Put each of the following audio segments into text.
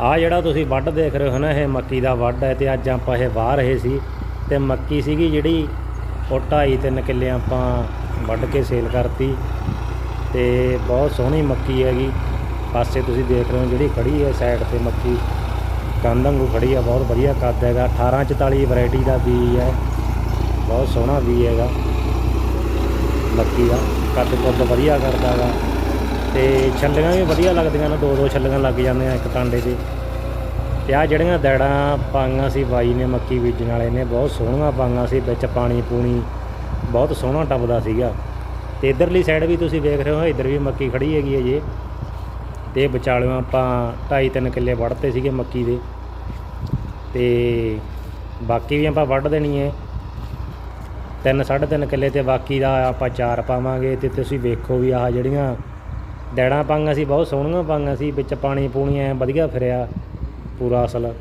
ਆ ਜਿਹੜਾ ਤੁਸੀਂ ਵੱਢ ਦੇਖ ਰਹੇ ਹੋ ਨਾ, ਇਹ ਮੱਕੀ ਦਾ ਵੱਢ ਹੈ ਤੇ ਅੱਜ ਆਪਾਂ ਇਹ ਵਾਹ ਰਹੇ ਸੀ ਤੇ ਮੱਕੀ ਸੀਗੀ ਜਿਹੜੀ ਉਹ ਢਾਈ ਤਿੰਨ ਕਿੱਲੇ ਆਪਾਂ ਵੱਢ ਕੇ ਸੇਲ ਕਰਤੀ ਤੇ ਬਹੁਤ ਸੋਹਣੀ ਮੱਕੀ ਹੈਗੀ। ਪਾਸੇ ਤੁਸੀਂ ਦੇਖ ਰਹੇ ਹੋ ਜਿਹੜੀ ਖੜੀ ਹੈ ਸਾਈਡ ਤੇ ਮੱਕੀ। ਕੰਧ ਵਾਂਗੂ ਖੜੀ ਹੈ ਬਹੁਤ ਵਧੀਆ ਕੱਦ ਹੈਗਾ। 1844 ਵੈਰਾਈਟੀ ਦਾ ਬੀਜ ਹੈ। ਬਹੁਤ ਸੋਹਣਾ ਬੀਜ ਹੈਗਾ ਮੱਕੀ ਦਾ। ਕੱਦ ਕੁੱਦ ਵਧੀਆ ਕਰਦਾ ਗਾ ਤੇ ਛੱਲੀਆਂ ਵੀ ਵਧੀਆ ਲੱਗਦੀਆਂ ਨੇ ਦੋ ਦੋ ਛੱਲੀਆਂ ਲੱਗ ਜਾਂਦੀਆਂ ਇੱਕ ਟਾਂਡੇ 'ਤੇ। ਤੇ ਆ ਜਿਹੜੀਆਂ ਦੜਾਂ ਪਾਈਆਂ ਸੀ, ਬਾਈ ਨੇ ਮੱਕੀ ਬੀਜਣ ਵਾਲੇ ਨੇ, ਬਹੁਤ ਸੋਹਣੀਆਂ ਪਾਈਆਂ ਸੀ, ਵਿੱਚ ਪਾਣੀ ਪੂਣੀ, ਬਹੁਤ ਸੋਹਣਾ ਟੱਪਦਾ ਸੀਗਾ। ਤੇ ਇਧਰਲੀ ਸਾਈਡ ਵੀ ਤੁਸੀਂ ਵੇਖ ਰਹੇ ਹੋ, ਇਧਰ ਵੀ ਮੱਕੀ ਖੜੀ ਹੈਗੀ ਹੈ ਜੇ। ਤੇ ਵਿਚਾਲਿਓਂ ਆਪਾਂ 2.5 3 ਕਿੱਲੇ ਵੱਢਤੇ ਸੀਗੇ ਮੱਕੀ ਦੇ। ਤੇ ਬਾਕੀ ਵੀ ਆਪਾਂ ਵੱਢ ਦੇਣੀ ਹੈ। ਤਿੰਨ, ਸਾਢੇ ਤਿੰਨ ਕਿੱਲੇ ਤੇ ਬਾਕੀ ਦਾ ਆਪਾਂ ਚਾਰ ਪਾਵਾਂਗੇ। ਤੇ ਤੁਸੀਂ ਵੇਖੋ ਵੀ ਆਹ ਜਿਹੜੀਆਂ ਦੈੜਾਂ ਪਾਈਆਂ ਸੀ, ਬਹੁਤ ਸੋਹਣੀਆਂ ਪਾਈਆਂ ਸੀ, ਵਿੱਚ ਪਾਣੀ ਪੂਣੀ ਐ ਵਧੀਆ ਫਿਰਿਆ ਪੂਰਾ ਅਸਲ।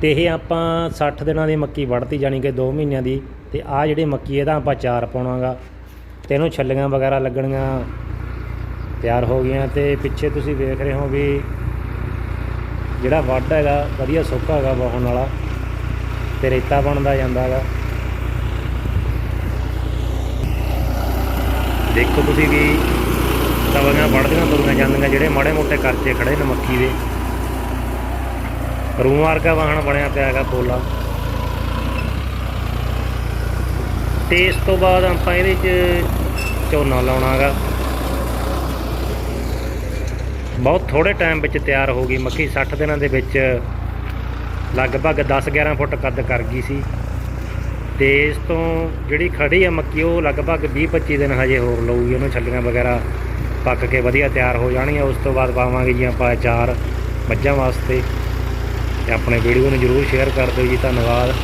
ਤੇ ਇਹ ਆਪਾਂ 60 ਦਿਨਾਂ ਦੀ ਮੱਕੀ ਵੜਤੀ ਜਾਣੀ ਕਿ 2 ਮਹੀਨਿਆਂ ਦੀ, ਤੇ ਆਹ ਜਿਹੜੀ ਮੱਕੀ ਇਹਦਾ ਆਪਾਂ ਚਾਰ ਪਾਉਣਾਗਾ। ਤੇ ਇਹਨੂੰ ਛੱਲੀਆਂ ਵਗੈਰਾ ਲੱਗਣੀਆਂ ਤਿਆਰ ਹੋ ਗਈਆਂ, ਤੇ ਪਿੱਛੇ ਤੁਸੀਂ ਵੇਖ ਰਹੇ ਹੋ ਵੀ ਜਿਹੜਾ ਵੱਢ ਹੈਗਾ, ਵਧੀਆ ਸੁੱਕਾ ਹੈਗਾ ਵਾਹਣ ਵਾਲਾ, ਤੇ ਰੇਤਾ ਬਣਦਾ ਜਾਂਦਾ ਹੈਗਾ ਦੇਖੋ ਤੁਸੀਂ ਵੀ ਤਵੀਆਂ ਵੜਦੀਆਂ ਤੁਰੀਆਂ ਜਾਂਦੀਆਂ, ਜਿਹੜੇ ਮਾੜੇ ਮੋਟੇ ਕਰਚੇ ਖੜੇ ਨੇ ਮੱਕੀ ਦੇ। ਰੂਮ ਵਰਗਾ ਵਾਹਣ ਬਣਿਆ ਪਿਆ ਹੈਗਾ ਪੋਲਾ। ਤੇ ਇਸ ਤੋਂ ਬਾਅਦ ਆਪਾਂ ਇਹਦੇ 'ਚ ਝੋਨਾ ਲਾਉਣਾ ਹੈਗਾ ਬਹੁਤ ਥੋੜੇ ਟਾਈਮ ਵਿੱਚ ਤਿਆਰ ਹੋ ਗਈ। ਮੱਕੀ 60 ਦਿਨਾਂ ਦੇ ਵਿੱਚ ਲਗਭਗ 10-11 ਫੁੱਟ ਕੱਦ ਕਰ ਗਈ ਸੀ। ਤੇ ਇਸ ਤੋਂ ਜਿਹੜੀ ਖੜੀ ਆ ਮੱਕੀ, ਉਹ ਲਗਭਗ 20-25 ਦਿਨ ਹਜੇ ਹੋਰ ਲਊਗੀ, ਉਹਨੂੰ ਛੱਲੀਆਂ ਵਗੈਰਾ ਪੱਕ ਕੇ ਵਧੀਆ ਤਿਆਰ ਹੋ ਜਾਣਗੀਆਂ। ਉਸ ਤੋਂ ਬਾਅਦ ਪਾਵਾਂਗੇ ਜੀ ਆਪਾਂ ਚਾਰ ਮੱਝਾਂ ਵਾਸਤੇ। ਤੇ ਆਪਣੇ ਵੀਡੀਓ ਨੂੰ ਜਰੂਰ ਸ਼ੇਅਰ ਕਰ ਦਿਓ ਜੀ, ਧੰਨਵਾਦ।